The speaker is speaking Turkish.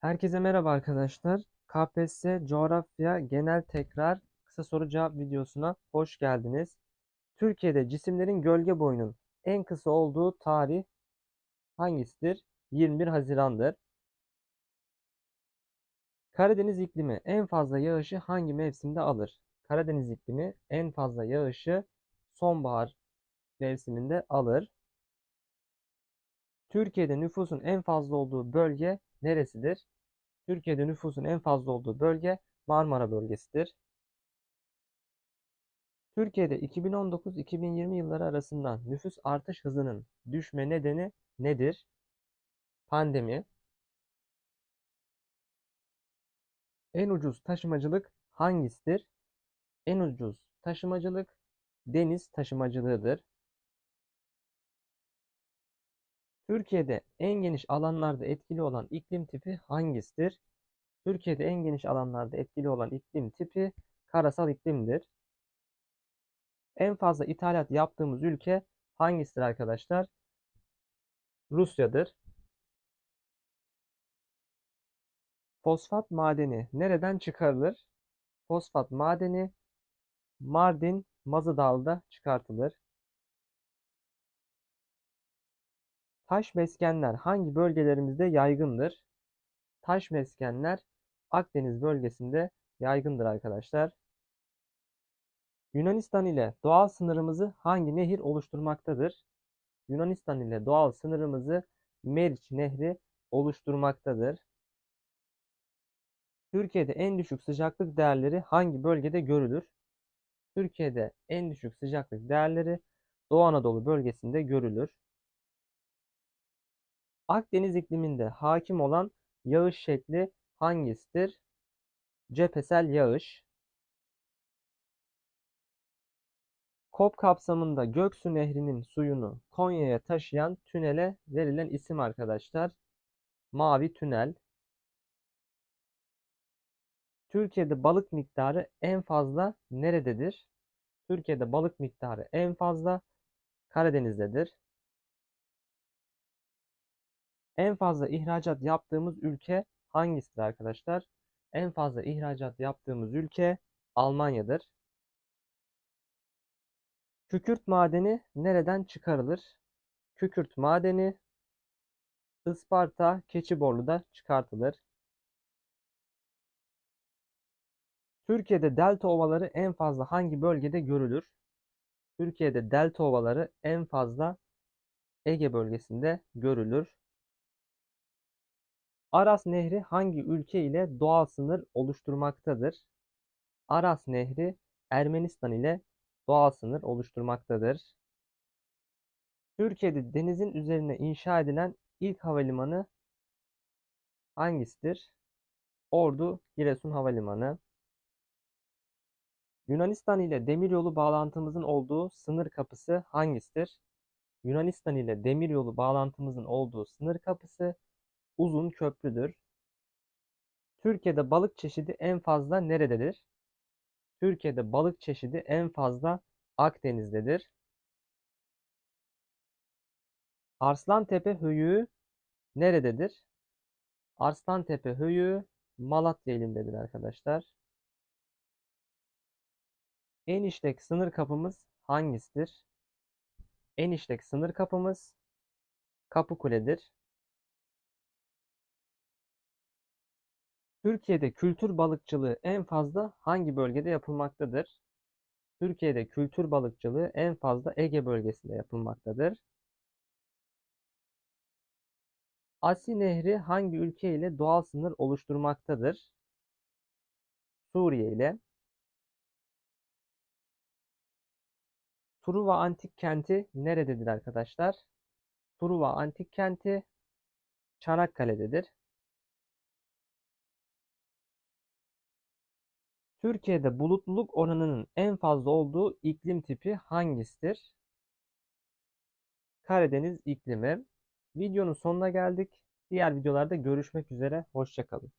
Herkese merhaba arkadaşlar. KPSS Coğrafya Genel Tekrar Kısa Soru Cevap videosuna hoş geldiniz. Türkiye'de cisimlerin gölge boyunun en kısa olduğu tarih hangisidir? 21 Haziran'dır. Karadeniz iklimi en fazla yağışı hangi mevsimde alır? Karadeniz iklimi en fazla yağışı sonbahar mevsiminde alır. Türkiye'de nüfusun en fazla olduğu bölge neresidir? Türkiye'de nüfusun en fazla olduğu bölge Marmara bölgesidir. Türkiye'de 2019-2020 yılları arasında nüfus artış hızının düşme nedeni nedir? Pandemi. En ucuz taşımacılık hangisidir? En ucuz taşımacılık deniz taşımacılığıdır. Türkiye'de en geniş alanlarda etkili olan iklim tipi hangisidir? Türkiye'de en geniş alanlarda etkili olan iklim tipi karasal iklimdir. En fazla ithalat yaptığımız ülke hangisidir arkadaşlar? Rusya'dır. Fosfat madeni nereden çıkarılır? Fosfat madeni Mardin Mazı Dağı'da çıkartılır. Taş meskenler hangi bölgelerimizde yaygındır? Taş meskenler Akdeniz bölgesinde yaygındır arkadaşlar. Yunanistan ile doğal sınırımızı hangi nehir oluşturmaktadır? Yunanistan ile doğal sınırımızı Meriç Nehri oluşturmaktadır. Türkiye'de en düşük sıcaklık değerleri hangi bölgede görülür? Türkiye'de en düşük sıcaklık değerleri Doğu Anadolu bölgesinde görülür. Akdeniz ikliminde hakim olan yağış şekli hangisidir? Cephesel yağış. KOP kapsamında Göksu Nehri'nin suyunu Konya'ya taşıyan tünele verilen isim arkadaşlar. Mavi Tünel. Türkiye'de balık miktarı en fazla nerededir? Türkiye'de balık miktarı en fazla Karadeniz'dedir. En fazla ihracat yaptığımız ülke hangisidir arkadaşlar? En fazla ihracat yaptığımız ülke Almanya'dır. Kükürt madeni nereden çıkarılır? Kükürt madeni Isparta, Keçiborlu'da çıkartılır. Türkiye'de delta ovaları en fazla hangi bölgede görülür? Türkiye'de delta ovaları en fazla Ege bölgesinde görülür. Aras Nehri hangi ülke ile doğal sınır oluşturmaktadır? Aras Nehri Ermenistan ile doğal sınır oluşturmaktadır. Türkiye'de denizin üzerine inşa edilen ilk havalimanı hangisidir? Ordu Giresun Havalimanı. Yunanistan ile demiryolu bağlantımızın olduğu sınır kapısı hangisidir? Yunanistan ile demiryolu bağlantımızın olduğu sınır kapısı uzun köprüdür. Türkiye'de balık çeşidi en fazla nerededir? Türkiye'de balık çeşidi en fazla Akdeniz'dedir. Arslantepe höyüğü nerededir? Arslantepe höyüğü Malatya ilindedir arkadaşlar. En işlek sınır kapımız hangisidir? En işlek sınır kapımız Kapıkule'dir. Türkiye'de kültür balıkçılığı en fazla hangi bölgede yapılmaktadır? Türkiye'de kültür balıkçılığı en fazla Ege bölgesinde yapılmaktadır. Asi Nehri hangi ülke ile doğal sınır oluşturmaktadır? Suriye ile. Truva Antik Kenti nerededir arkadaşlar? Truva Antik Kenti Çanakkale'dedir. Türkiye'de bulutluluk oranının en fazla olduğu iklim tipi hangisidir? Karadeniz iklimi. Videonun sonuna geldik. Diğer videolarda görüşmek üzere. Hoşçakalın.